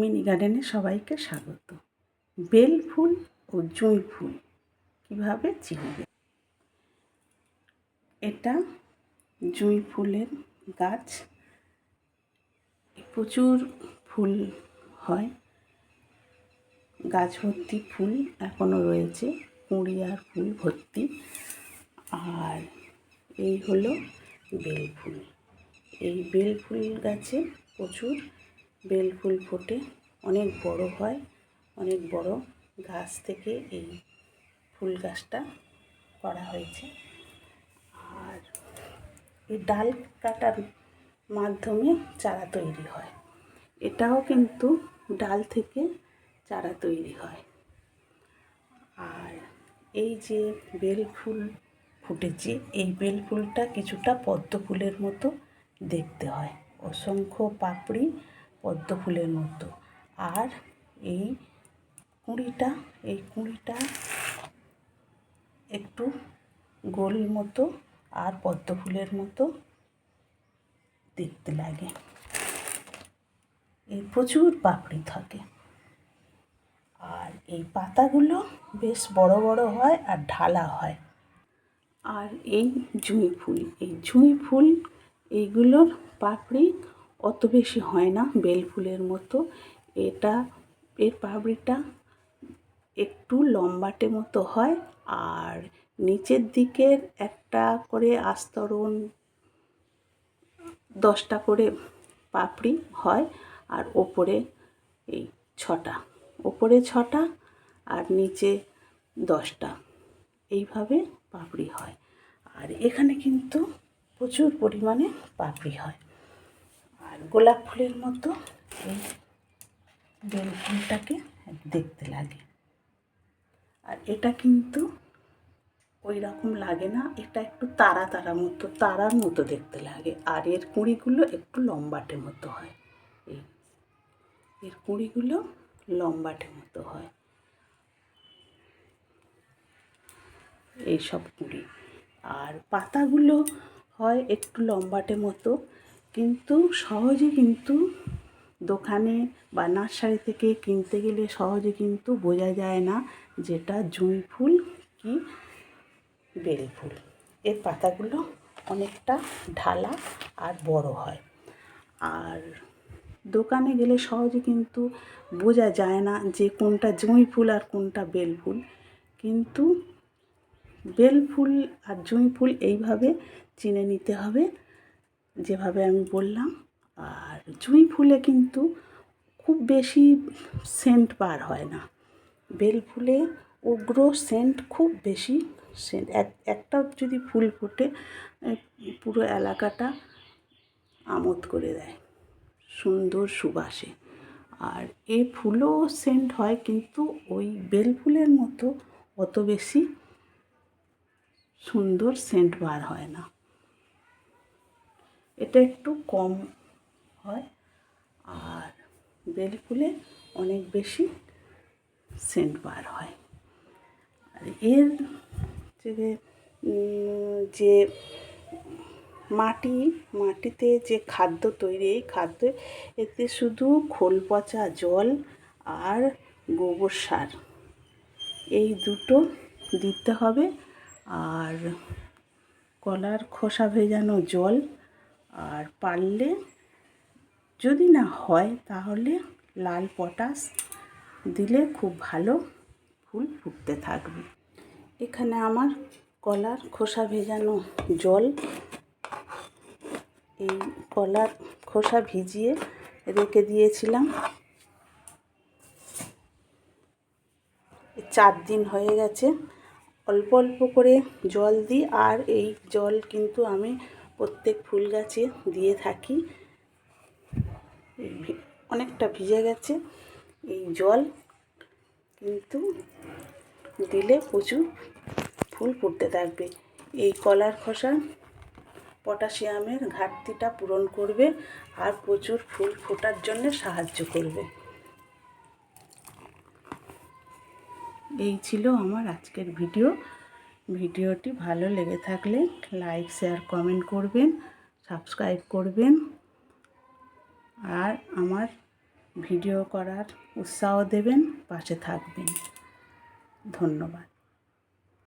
Mini গার্ডেনে সবাইকে স্বাগত। বেল ফুল ও জুঁই ফুল কীভাবে চিনবে? এটা জুঁই ফুলের গাছ। প্রচুর ফুল হয়। গাছ ভর্তি ফুল এখনও রয়েছে, কুঁড়ি আর ফুল ভর্তি। আর এই হলো বেল ফুল। এই বেল ফুল গাছে প্রচুর বেল ফুল ফোটে। অনেক বড় হয়, অনেক বড় গাছ থেকে এই ফুল গাছটা করা হয়েছে। আর এই ডাল কাটার মাধ্যমে চারা তৈরি হয়। এটাও কিন্তু ডাল থেকে চারা তৈরি হয়। আর এই যে বেল ফুল ফুটেছে, এই বেল ফুলটা কিছুটা পদ্ম ফুলের মতো দেখতে হয়। অসংখ্য পাপড়ি পদ্ম ফুলের মতো। আর এই কুঁড়িটা এই কুঁড়িটা একটু গোল মতো আর পদ্ম ফুলের মতো দেখতে লাগে। এর প্রচুর পাপড়ি থাকে। আর এই পাতাগুলো বেশ বড় বড় হয় আর ঢালা হয়। আর এই ঝুঁই ফুল, এই ঝুঁই ফুল, এইগুলোর পাপড়ি অত বেশি হয় না বেল ফুলের মতো। এটা, এর পাপড়িটা একটু লম্বাটে মতো হয় আর নিচের দিকের একটা করে আস্তরণ, দশটা করে পাপড়ি হয় আর ওপরে এই ছটা, ওপরে ছটা আর নিচে দশটা এইভাবে পাপড়ি হয়। আর এখানে কিন্তু প্রচুর পরিমাণে পাপড়ি হয়। আর গোলাপ ফুলের মতো এই বেল ফুলটাকে দেখতে লাগে। আর এটা কিন্তু ওই রকম লাগে না, এটা একটু তারা তারা মতো, তারার মতো দেখতে লাগে। আর এর কুঁড়িগুলো একটু লম্বাটে মতো হয়। এই এর কুঁড়িগুলো লম্বাটে মতো হয়। এই সব কুঁড়ি। আর পাতাগুলো হয় একটু লম্বাটে মতো। কিন্তু সহজে কিন্তু দোকানে বা নার্সারি থেকে কিনতে গেলে সহজে কিন্তু বোঝা যায় না যেটা জুঁই ফুল কি বেল ফুল। এর পাতাগুলো অনেকটা ঢালা আর বড় হয়। আর দোকানে গেলে সহজে কিন্তু বোঝা যায় না যে কোনটা জুঁই ফুল আর কোনটা বেল ফুল। কিন্তু বেল ফুল আর জুঁই ফুল এইভাবে চিনে নিতে হবে। যেভাবে আমি বললাম, আর জুঁই ফুলে কিন্তু খুব বেশি সেন্ট বার হয় না। বেল ফুলে উগ্র সেন্ট খুব বেশি সেন্ট। এক, একটা যদি ফুল ফোটে পুরো এলাকাটা আমোদ করে দেয়। সুন্দর সুবাসে। আর এ ফুলও সেন্ট হয়, কিন্তু ওই বেল ফুলের মতো অত বেশি সুন্দর সেন্ট বার হয় না। এটা একটু কম হয়। আর বেল ফুলে অনেক বেশি সেন্ট বার হয়। আর এর যে যে মাটি, মাটিতে যে খাদ্য তৈরি, এই খাদ্য এতে শুধু খোল পচা জল আর গোবর সার, এই দুটো দিতে হবে। আর কলার খোসা ভেজানো জল আর পারলে যদি না হয় তাহলে লাল পটাশ দিলে খুব ভালো ফুল ফুটতে থাকবে। এখানে আমার কলার খোসা ভেজানো জল। এই কলার খোসা ভিজিয়ে রেখে দিয়েছিলাম। চার দিন হয়ে গেছে। অল্প অল্প করে জল দিই আর এই জল কিন্তু আমি প্রত্যেক ফুল গাছে দিয়ে থাকি। অনেকটা ভিজে গেছে এই জল, কিন্তু দিলে প্রচুর ফুল ফুটতে থাকবে। এই কলার খোসা পটাশিয়ামের ঘাটতিটা পূরণ করবে আর প্রচুর ফুল ফোটার জন্য সাহায্য করবে। এই ছিল আমার আজকের ভিডিও। ভিডিওটি ভালো লেগে থাকলে লাইক, শেয়ার, কমেন্ট করবেন, সাবস্ক্রাইব করবেন। আর আমার ভিডিও করার উৎসাহ দেবেন, পাশে থাকবেন। ধন্যবাদ।